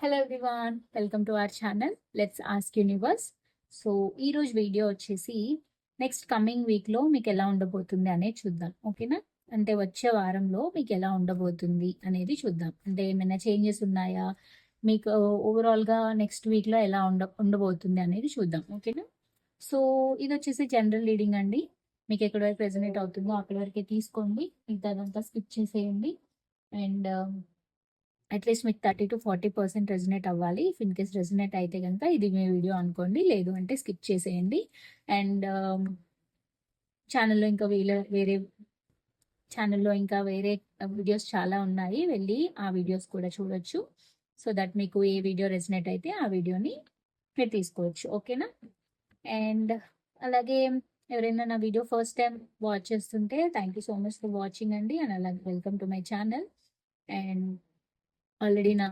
Hello everyone welcome to our channel let's ask universe so ఈరోజు video వచ్చేసి next coming వీక్లో మీకు ఎలా ఉండబోతుంది అనేది చూద్దాం ఓకేనా అంటే వచ్చే వారంలో మీకు ఎలా ఉండబోతుంది అనేది చూద్దాం. అంటే ఏమైనా చేంజెస్ ఉన్నాయా? మీకు ఓవరాల్గా నెక్స్ట్ వీక్లో ఎలా ఉండ ఉండబోతుంది అనేది చూద్దాం ఓకేనా సో ఇది వచ్చేసి జనరల్ రీడింగ్ అండి. మీకు ఎక్కడ వరకు రెజనేట్ అవుతుందో అక్కడ వరకే తీసుకోండి. మిగతాదంతా స్కిప్ చేసేయండి. అండ్ అట్లీస్ట్ మీకు thirty to forty percent resonate అవ్వాలి. ఇఫ్ ఇన్ కేస్ రెజినేట్ అయితే కనుక ఇది మీ వీడియో అనుకోండి. లేదు అంటే స్కిప్ చేసేయండి. అండ్ ఛానల్లో um, ఇంకా వీళ్ళ వేరే ఛానల్లో ఇంకా వేరే uh, వీడియోస్ చాలా ఉన్నాయి. వెళ్ళి ఆ వీడియోస్ కూడా చూడొచ్చు. సో దట్ మీకు ఏ వీడియో రెజినేట్ అయితే ఆ వీడియోని మీరు తీసుకోవచ్చు. ఓకేనా అండ్ అలాగే ఎవరైనా నా వీడియో ఫస్ట్ టైం వాచ్ చేస్తుంటే thank you so much for watching అండి. అండ్ అలాగే welcome to my channel and already నా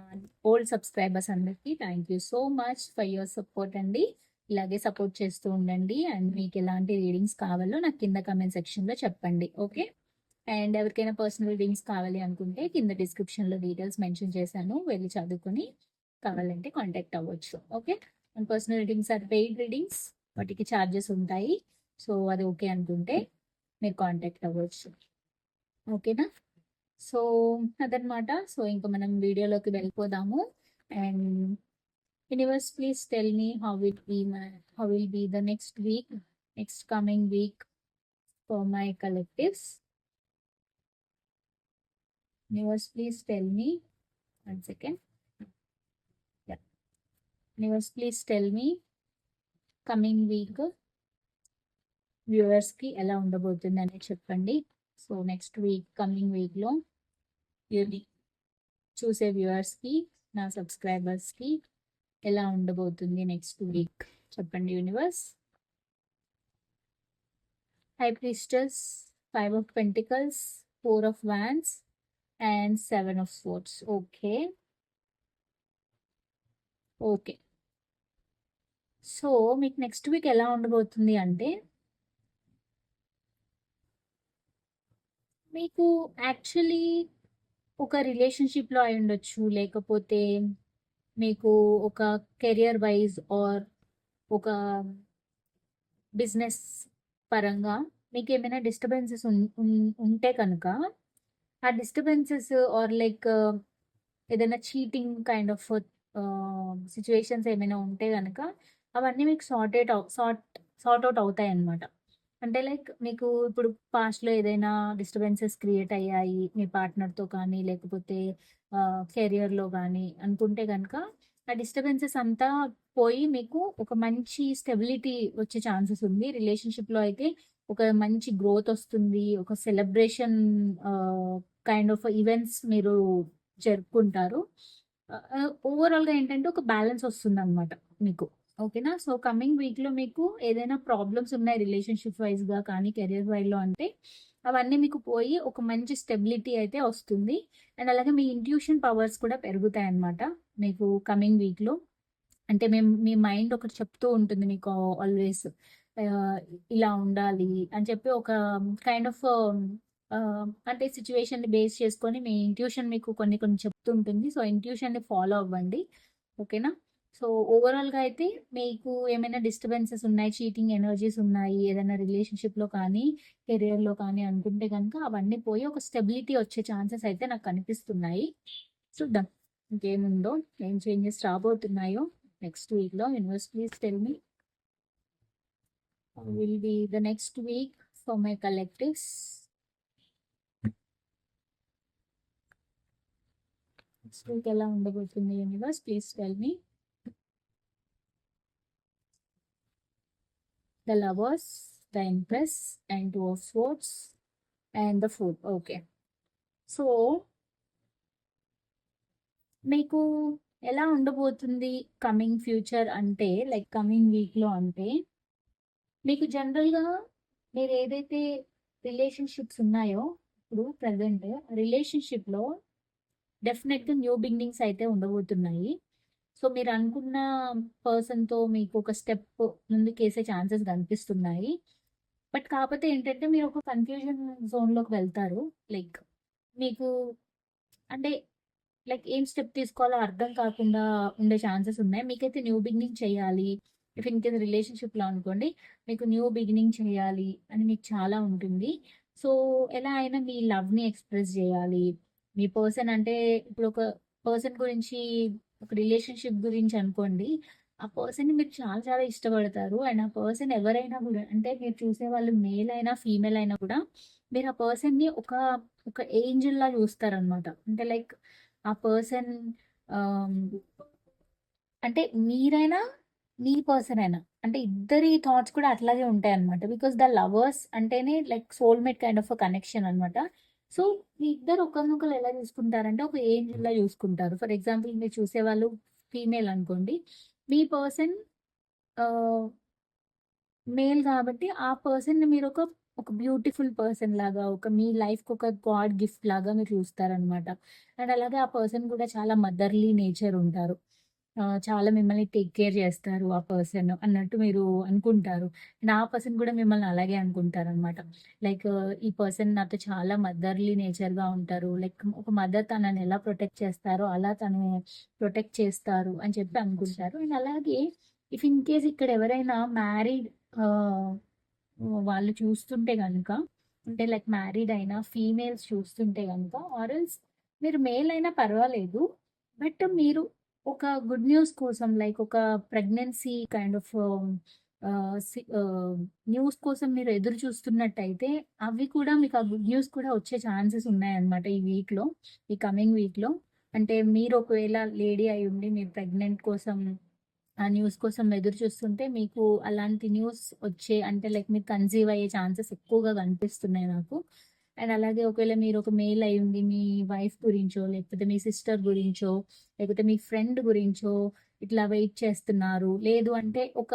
ఓల్డ్ సబ్స్క్రైబర్స్ అందరికీ thank you so much for your support అండి. ఇలాగే సపోర్ట్ చేస్తూ ఉండండి. అండ్ మీకు ఎలాంటి రీడింగ్స్ కావాలో నాకు కింద కమెంట్ సెక్షన్లో చెప్పండి. ఓకే అండ్ ఎవరికైనా పర్సనల్ రీడింగ్స్ కావాలి అనుకుంటే కింద డిస్క్రిప్షన్లో డీటెయిల్స్ మెన్షన్ చేశాను. వెళ్ళి చదువుకుని కావాలంటే కాంటాక్ట్ అవ్వచ్చు. Okay and personal readings or paid readings వాటికి ఛార్జెస్ ఉంటాయి. సో అది ఓకే అనుకుంటే మీరు కాంటాక్ట్ అవ్వచ్చు. ఓకేనా సో అదనమాట సో ఇంకా మనం వీడియోలోకి వెళ్ళిపోదాము. And universe please tell me how will be my how will be the next week next coming week for my collectives. Universe please tell me one second. Universe please tell me coming week వ్యూవర్స్కి ఎలా ఉండబోతుంది అనేది చెప్పండి. So next week coming వీక్లో ఇది చూసే వ్యూవర్స్కి నా సబ్స్క్రైబర్స్కి ఎలా ఉండబోతుంది నెక్స్ట్ వీక్ చెప్పండి universe high priestess five of pentacles four of wands and seven of swords okay okay so మీకు నెక్స్ట్ వీక్ ఎలా ఉండబోతుంది అంటే మీకు యాక్చువల్లీ ఒక రిలేషన్షిప్లో అయి ఉండొచ్చు లేకపోతే మీకు ఒక కెరియర్ వైజ్ ఆర్ ఒక బిజినెస్ పరంగా మీకు ఏమైనా డిస్టర్బెన్సెస్ ఉంటే కనుక ఆ డిస్టర్బెన్సెస్ ఆర్ లైక్ ఏదైనా చీటింగ్ కైండ్ ఆఫ్ సిచ్యువేషన్స్ ఏమైనా ఉంటే కనుక అవన్నీ మీకు sort out sort sort out అవుతాయి అన్నమాట అంటే లైక్ మీకు ఇప్పుడు పాస్ట్లో ఏదైనా డిస్టర్బెన్సెస్ క్రియేట్ అయ్యాయి మీ పార్ట్నర్తో కానీ లేకపోతే కెరియర్లో కానీ అనుకుంటే కనుక ఆ డిస్టర్బెన్సెస్ అంతా పోయి మీకు ఒక మంచి స్టెబిలిటీ వచ్చే ఛాన్సెస్ ఉంది. రిలేషన్షిప్లో అయితే ఒక మంచి గ్రోత్ వస్తుంది. ఒక సెలబ్రేషన్ కైండ్ ఆఫ్ ఈవెంట్స్ మీరు జరుపుకుంటారు. ఓవరాల్గా ఏంటంటే ఒక బ్యాలెన్స్ వస్తుంది అనమాట మీకు. ఓకేనా? సో కమింగ్ వీక్లో మీకు ఏదైనా ప్రాబ్లమ్స్ ఉన్నాయి రిలేషన్షిప్ వైజ్గా కానీ కెరియర్ వైజ్లో అంటే అవన్నీ మీకు పోయి ఒక మంచి స్టెబిలిటీ అయితే వస్తుంది. అండ్ అలాగే మీ ఇంట్యూషన్ పవర్స్ కూడా పెరుగుతాయి అన్నమాట మీకు కమింగ్ వీక్లో అంటే మేము మీ మైండ్ ఒకటి చెప్తూ ఉంటుంది మీకు ఆల్వేస్ ఇలా ఉండాలి అని చెప్పి ఒక కైండ్ ఆఫ్ అంటే సిచ్యువేషన్ని బేస్ చేసుకొని మీ ఇంట్యూషన్ మీకు కొన్ని కొన్ని చెప్తుంటుంది సో ఇంట్యూషన్ని ఫాలో అవ్వండి. ఓకేనా? సో ఓవరాల్గా అయితే మీకు ఏమైనా డిస్టర్బెన్సెస్ ఉన్నాయి? చీటింగ్ ఎనర్జీస్ ఉన్నాయి? ఏదైనా రిలేషన్షిప్లో కానీ కెరియర్లో కానీ అనుకుంటే కనుక అవన్నీ పోయి ఒక స్టెబిలిటీ వచ్చే ఛాన్సెస్ అయితే నాకు కనిపిస్తున్నాయి. చూద్దాం ఇంకేముందో? ఏం చేంజెస్ రాబోతున్నాయో? నెక్స్ట్ వీక్లో universe please tell me will be the next week for my collectives next week ఎలా ఉండబోతుంది universe please tell me the lovers, the empress, and two of swords, and the fool. Okay. So మీకు ఎలా ఉండబోతుంది coming future అంటే like coming వీక్లో అంటే మీకు జనరల్గా మీరు ఏదైతే రిలేషన్షిప్స్ ఉన్నాయో ఇప్పుడు ప్రజెంట్ రిలేషన్షిప్లో డెఫినెట్గా న్యూ బిగినింగ్స్ అయితే ఉండబోతున్నాయి సో మీరు అనుకున్న పర్సన్తో మీకు ఒక స్టెప్ ముందుకేసే ఛాన్సెస్ కనిపిస్తున్నాయి. బట్ కాకపోతే ఏంటంటే మీరు ఒక కన్ఫ్యూజన్ జోన్లోకి వెళ్తారు. లైక్ మీకు అంటే లైక్ ఏం స్టెప్ తీసుకోవాలో అర్థం కాకుండా ఉండే ఛాన్సెస్ ఉన్నాయి. మీకైతే న్యూ బిగినింగ్ చేయాలి. ఇఫ్ ఇన్ రిలేషన్షిప్లో అనుకోండి మీకు న్యూ బిగినింగ్ చేయాలి అని మీకు చాలా ఉంటుంది. సో ఎలా అయినా మీ లవ్ని ఎక్స్ప్రెస్ చేయాలి. మీ పర్సన్ అంటే ఇప్పుడు ఒక పర్సన్ గురించి ఒక రిలేషన్షిప్ గురించి అనుకోండి ఆ పర్సన్ని మీరు చాలా చాలా ఇష్టపడతారు. అండ్ ఆ పర్సన్ ఎవరైనా కూడా అంటే మీరు చూసే వాళ్ళు మేల్ అయినా ఫీమేల్ అయినా కూడా మీరు ఆ పర్సన్ని ఒక ఒక ఏంజల్ లా చూస్తారనమాట అంటే లైక్ ఆ పర్సన్ అంటే మీరైనా మీ పర్సన్ అయినా అంటే ఇద్దరి థాట్స్ కూడా అట్లాగే ఉంటాయి అనమాట బికాస్ ద లవర్స్ అంటేనే like soulmate kind of connection అనమాట సో మీ ఇద్దరు ఒకరినొకరు ఎలా చూసుకుంటారంటే ఒక ఏంజల్ చూసుకుంటారు. ఫర్ ఎగ్జాంపుల్ మీరు చూసే వాళ్ళు ఫీమేల్ అనుకోండి. మీ పర్సన్ మేల్ కాబట్టి ఆ పర్సన్ మీరు ఒక ఒక బ్యూటిఫుల్ పర్సన్ లాగా ఒక మీ లైఫ్కి ఒక గాడ్ గిఫ్ట్ లాగా మీరు చూస్తారనమాట అండ్ అలాగే ఆ పర్సన్ కూడా చాలా మదర్లీ నేచర్ ఉంటారు. చాలా మిమ్మల్ని టేక్ కేర్ చేస్తారు ఆ పర్సన్ అన్నట్టు మీరు అనుకుంటారు. అండ్ ఆ పర్సన్ కూడా మిమ్మల్ని అలాగే అనుకుంటారు అనమాట లైక్ ఈ పర్సన్ నాతో చాలా మదర్లీ నేచర్గా ఉంటారు. లైక్ ఒక మదర్ తనని ఎలా ప్రొటెక్ట్ చేస్తారో అలా తను ప్రొటెక్ట్ చేస్తారు అని చెప్పి అనుకుంటారు. అండ్ అలాగే ఇఫ్ ఇన్ కేస్ ఇక్కడ ఎవరైనా మ్యారీడ్ వాళ్ళు చూస్తుంటే కనుక అంటే లైక్ మ్యారీడ్ అయినా ఫీమేల్స్ చూస్తుంటే కనుక ఆర్ఎల్స్ మీరు మేల్ అయినా పర్వాలేదు బట్ మీరు ఒక గుడ్ న్యూస్ కోసం లైక్ ఒక ప్రెగ్నెన్సీ కైండ్ ఆఫ్ న్యూస్ కోసం మీరు ఎదురు చూస్తున్నట్టయితే అవి కూడా మీకు ఆ గుడ్ న్యూస్ కూడా వచ్చే ఛాన్సెస్ ఉన్నాయన్నమాట ఈ వీక్లో ఈ కమింగ్ వీక్లో అంటే మీరు ఒకవేళ లేడీ అయి ఉండి మీరు ప్రెగ్నెంట్ కోసం ఆ న్యూస్ కోసం ఎదురు చూస్తుంటే మీకు అలాంటి న్యూస్ వచ్చే అంటే లైక్ మీరు కన్సీవ్ అయ్యే ఛాన్సెస్ ఎక్కువగా కనిపిస్తున్నాయి నాకు. అండ్ అలాగే ఒకవేళ మీరు ఒక మెయిల్ అయి మీ వైఫ్ గురించో లేకపోతే మీ సిస్టర్ గురించో లేకపోతే మీ ఫ్రెండ్ గురించో ఇట్లా వెయిట్ చేస్తున్నారు. లేదు అంటే ఒక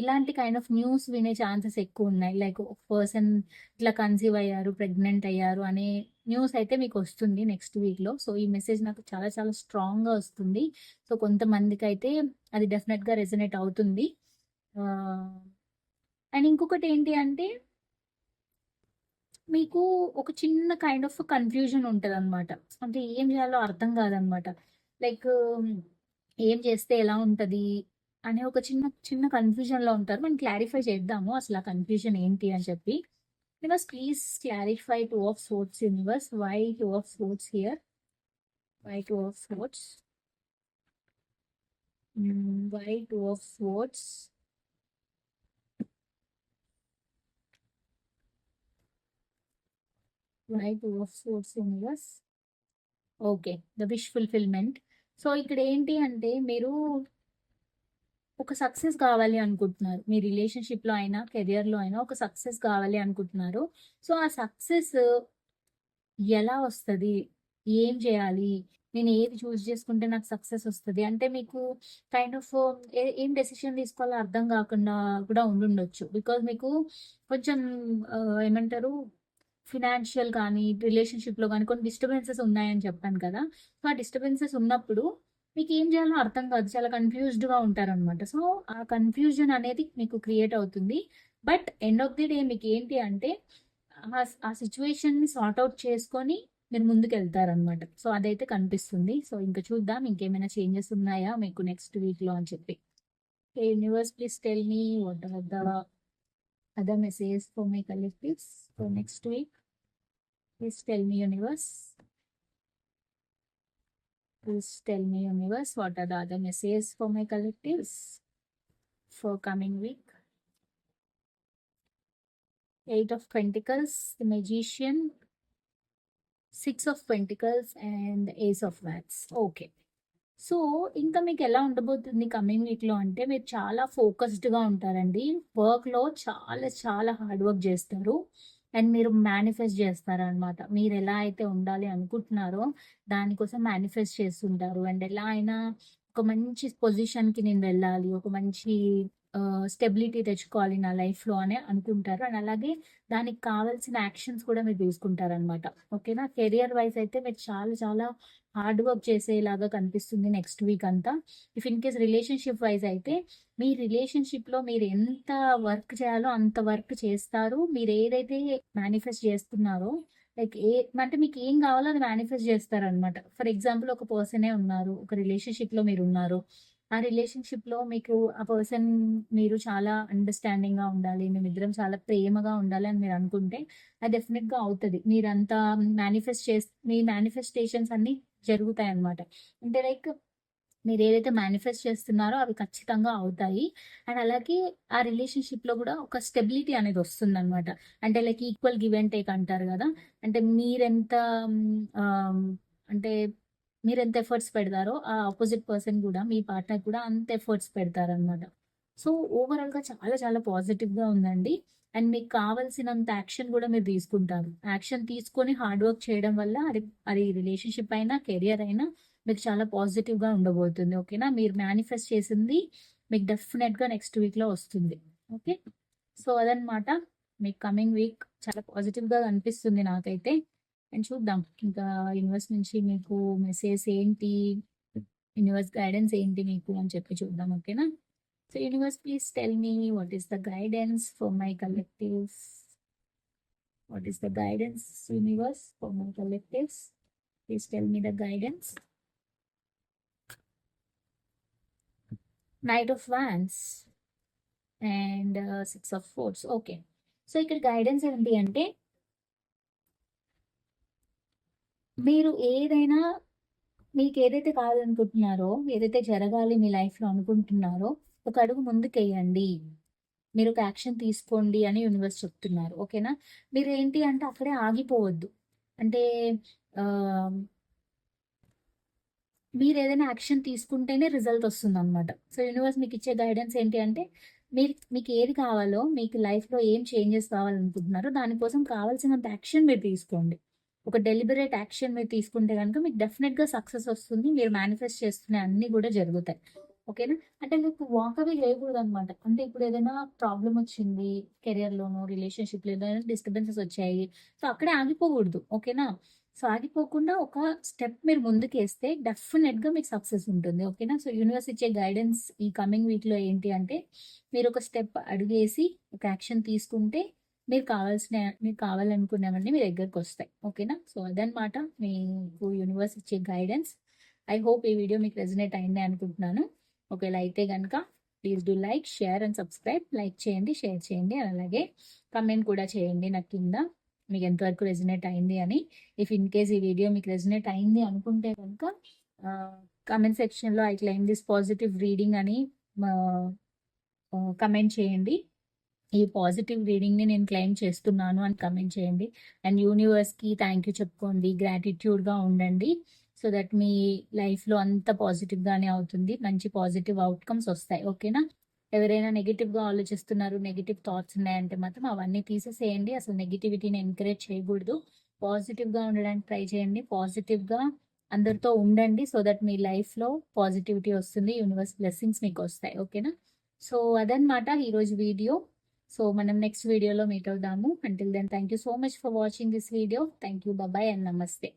ఇలాంటి కైండ్ ఆఫ్ న్యూస్ వినే ఛాన్సెస్ ఎక్కువ ఉన్నాయి లైక్ ఒక పర్సన్ ఇట్లా కన్సీవ్ అయ్యారు ప్రెగ్నెంట్ అయ్యారు అనే న్యూస్ అయితే మీకు వస్తుంది నెక్స్ట్ వీక్లో. సో ఈ మెసేజ్ నాకు చాలా చాలా స్ట్రాంగ్గా వస్తుంది. సో కొంతమందికి అయితే అది డెఫినెట్గా రెజనేట్ అవుతుంది. అండ్ ఇంకొకటి ఏంటి అంటే మీకు ఒక చిన్న కైండ్ ఆఫ్ కన్ఫ్యూజన్ ఉంటుంది అనమాట అంటే ఏం చేయాలో అర్థం కాదనమాట లైక్ ఏం చేస్తే ఎలా ఉంటుంది అనే ఒక చిన్న చిన్న కన్ఫ్యూజన్లో ఉంటారు. మనం క్లారిఫై చేద్దాము అసలు ఆ కన్ఫ్యూజన్ ఏంటి అని చెప్పి. Universe please clarify two of swords universe why two of swords here why two of swords why two of swords why of swords universe okay the wish fulfilment so ఇక్కడ ఏంటి అంటే మీరు ఒక సక్సెస్ కావాలి అనుకుంటున్నారు. మీ రిలేషన్షిప్లో అయినా కెరియర్లో అయినా ఒక సక్సెస్ కావాలి అనుకుంటున్నారు. సో ఆ సక్సెస్ ఎలా వస్తుంది? ఏం చేయాలి? నేను ఏది చూస్ చేసుకుంటే నాకు సక్సెస్ వస్తుంది? అంటే మీకు కైండ్ ఆఫ్ ఏం డెసిషన్ తీసుకోవాలో అర్థం కాకుండా కూడా ఉండుండొచ్చు. బికాజ్ మీకు కొంచెం ఏమంటారు? ఫినాన్షియల్ కానీ రిలేషన్షిప్లో కానీ కొన్ని డిస్టర్బెన్సెస్ ఉన్నాయని చెప్పాను కదా. సో ఆ డిస్టర్బెన్సెస్ ఉన్నప్పుడు మీకు ఏం చేయాలో అర్థం కాదు. చాలా కన్ఫ్యూజ్డ్గా ఉంటారనమాట సో ఆ కన్ఫ్యూజన్ అనేది మీకు క్రియేట్ అవుతుంది. But end of the day మీకు ఏంటి అంటే ఆ ఆ సిచ్యువేషన్ని సార్ట్ అవుట్ చేసుకొని మీరు ముందుకు వెళ్తారనమాట సో అదైతే కనిపిస్తుంది. సో ఇంకా చూద్దాం ఇంకేమైనా చేంజెస్ ఉన్నాయా మీకు నెక్స్ట్ వీక్లో అని చెప్పి. Universe please tell me what are the other messages for my collectives for mm-hmm. next week. Please tell me, universe. Please tell me, universe, what are the other messages for my collectives for coming week. Eight of Pentacles, the Magician, Six of Pentacles, and Ace of Wands. Okay. So ఇంకా మీకు ఎలా ఉండబోతుంది coming వీక్లో అంటే మీరు చాలా ఫోకస్డ్గా ఉంటారండి. వర్క్లో చాలా చాలా హార్డ్ వర్క్ చేస్తారు. అండ్ మీరు మేనిఫెస్ట్ చేస్తారనమాట మీరు ఎలా అయితే ఉండాలి అనుకుంటున్నారో దానికోసం మేనిఫెస్ట్ చేస్తుంటారు. అండ్ ఎలా అయినా ఒక మంచి పొజిషన్కి నేను వెళ్ళాలి. ఒక మంచి స్టెబిలిటీ తెచ్చుకోవాలి నా లైఫ్లో అని అనుకుంటారు. అండ్ అలాగే దానికి కావాల్సిన యాక్షన్స్ కూడా మీరు తీసుకుంటారనమాట ఓకేనా కెరియర్ వైజ్ అయితే మీరు చాలా చాలా హార్డ్ వర్క్ చేసేలాగా కనిపిస్తుంది నెక్స్ట్ వీక్ అంతా. If in case relationship wise అయితే మీ రిలేషన్షిప్లో మీరు ఎంత వర్క్ చేయాలో అంత వర్క్ చేస్తారు. మీరు ఏదైతే మేనిఫెస్ట్ చేస్తున్నారో లైక్ ఏ అంటే మీకు ఏం కావాలో అది మేనిఫెస్ట్ చేస్తారనమాట ఫర్ ఎగ్జాంపుల్ ఒక పర్సనే ఉన్నారు ఒక రిలేషన్షిప్లో మీరు ఉన్నారు. ఆ రిలేషన్షిప్లో మీకు ఆ పర్సన్ మీరు చాలా అండర్స్టాండింగ్గా ఉండాలి మేమిద్దరం చాలా ప్రేమగా ఉండాలి అని మీరు అనుకుంటే అది డెఫినెట్గా అవుతుంది. మీరంతా మేనిఫెస్ట్ చేస్తే మీ మేనిఫెస్టేషన్స్ అన్నీ జరుగుతాయి అన్నమాట. అంటే లైక్ మీరు ఏదైతే మేనిఫెస్ట్ చేస్తున్నారో అవి ఖచ్చితంగా అవుతాయి. అండ్ అలాగే ఆ రిలేషన్షిప్లో కూడా ఒక స్టెబిలిటీ అనేది వస్తుంది అనమాట అంటే like equal give and take అంటారు కదా. అంటే మీరెంత అంటే మీరు ఎంత ఎఫర్ట్స్ పెడతారో ఆ ఆపోజిట్ పర్సన్ కూడా మీ పార్ట్నర్ కూడా అంత ఎఫర్ట్స్ పెడతారనమాట సో ఓవరాల్గా చాలా చాలా పాజిటివ్గా ఉందండి. అండ్ మీకు కావాల్సినంత యాక్షన్ కూడా మీరు తీసుకుంటారు. యాక్షన్ తీసుకొని హార్డ్ వర్క్ చేయడం వల్ల అది అది రిలేషన్షిప్ అయినా కెరియర్ అయినా మీకు చాలా పాజిటివ్గా ఉండబోతుంది ఓకేనా? మీరు మేనిఫెస్ట్ చేసింది మీకు డెఫినెట్గా నెక్స్ట్ వీక్లో వస్తుంది ఓకే? సో అదనమాట మీకు కమింగ్ వీక్ చాలా పాజిటివ్గా అనిపిస్తుంది నాకైతే. అండ్ చూద్దాం. ఇంకా యూనివర్స్ నుంచి మీకు మెసేజ్ ఏంటి? యూనివర్స్ గైడెన్స్ ఏంటి మీకు అని చెప్పి చూద్దాం ఓకేనా so universe please tell me what is the guidance for my collectives what is the guidance universe for my collectives please tell me the guidance knight of wands and six of swords okay so ఇక్కడ guidance ఏంటి అంటే మీరు ఏదైనా మీకు ఏదైతే కావాలనుకుంటున్నారో ఏదైతే జరగాలి మీ లైఫ్లో అనుకుంటున్నారో ఒక అడుగు ముందుకేయండి మీరు ఒక యాక్షన్ తీసుకోండి అని యూనివర్స్ చెప్తున్నారు. ఓకేనా? మీరు ఏంటి అంటే అక్కడే ఆగిపోవద్దు. అంటే మీరు ఏదైనా యాక్షన్ తీసుకుంటేనే రిజల్ట్ వస్తుంది అనమాట సో యూనివర్స్ మీకు ఇచ్చే గైడెన్స్ ఏంటి అంటే మీరు మీకు ఏది కావాలో మీకు లైఫ్లో ఏం చేంజెస్ కావాలనుకుంటున్నారో దానికోసం కావాల్సినంత యాక్షన్ మీరు తీసుకోండి. ఒక డెలిబరేట్ యాక్షన్ మీరు తీసుకుంటే కనుక మీకు డెఫినెట్గా సక్సెస్ వస్తుంది మీరు మేనిఫెస్ట్ చేస్తున్న అన్నీ కూడా జరుగుతాయి. ఓకేనా అంటే మీకు వాక్ అవే చేయకూడదు అనమాట అంటే ఇప్పుడు ఏదైనా ప్రాబ్లం వచ్చింది కెరియర్లోనో రిలేషన్షిప్లో ఏదైనా డిస్టర్బెన్సెస్ వచ్చాయి సో అక్కడే ఆగిపోకూడదు. ఓకేనా సో ఆగిపోకుండా ఒక స్టెప్ మీరు ముందుకేస్తే డెఫినెట్గా మీకు సక్సెస్ ఉంటుంది. ఓకేనా సో యూనివర్స్ ఇచ్చే గైడెన్స్ ఈ కమింగ్ వీక్లో ఏంటి అంటే మీరు ఒక స్టెప్ అడిగేసి ఒక యాక్షన్ తీసుకుంటే మీరు కావాల్సిన మీకు కావాలనుకున్నవన్నీ మీ దగ్గరకు వస్తాయి ఓకేనా? సో అదనమాట మీకు యూనివర్స్ ఇచ్చే గైడెన్స్. ఐ హోప్ ఈ వీడియో మీకు రెజినేట్ అయింది అనుకుంటున్నాను. ఒకవేళ అయితే కనుక please do like share and subscribe. Like చేయండి షేర్ చేయండి అలాగే కమెంట్ కూడా చేయండి నాకు కింద. మీకు ఎంతవరకు రెజినేట్ అయింది అని. ఇఫ్ ఇన్ కేస్ ఈ వీడియో మీకు రెజినేట్ అయింది అనుకుంటే కనుక కమెంట్ సెక్షన్లో I claim this positive reading అని కమెంట్ చేయండి. ఈ పాజిటివ్ రీడింగ్ని నేను క్లెయిమ్ చేస్తున్నాను అని కమెంట్ చేయండి. అండ్ యూనివర్స్కి థ్యాంక్ యూ చెప్పుకోండి. గ్రాటిట్యూడ్గా ఉండండి. సో దట్ మీ లైఫ్లో అంత పాజిటివ్గానే అవుతుంది. మంచి పాజిటివ్ అవుట్కమ్స్ వస్తాయి. ఓకేనా ఎవరైనా నెగిటివ్గా ఆలోచిస్తున్నారు నెగిటివ్ థాట్స్ ఉన్నాయంటే మాత్రం అవన్నీ తీసేసేయండి. అసలు నెగిటివిటీని ఎంకరేజ్ చేయకూడదు. పాజిటివ్గా ఉండడానికి ట్రై చేయండి. పాజిటివ్గా అందరితో ఉండండి. సో దట్ మీ లైఫ్లో పాజిటివిటీ వస్తుంది. యూనివర్స్ బ్లెస్సింగ్స్ మీకు వస్తాయి. ఓకేనా సో అదనమాట ఈరోజు వీడియో సో మనం నెక్స్ట్ వీడియోలో మీట్ అవుదాము. Until then thank you so much for watching this video thank you bye bye and namaste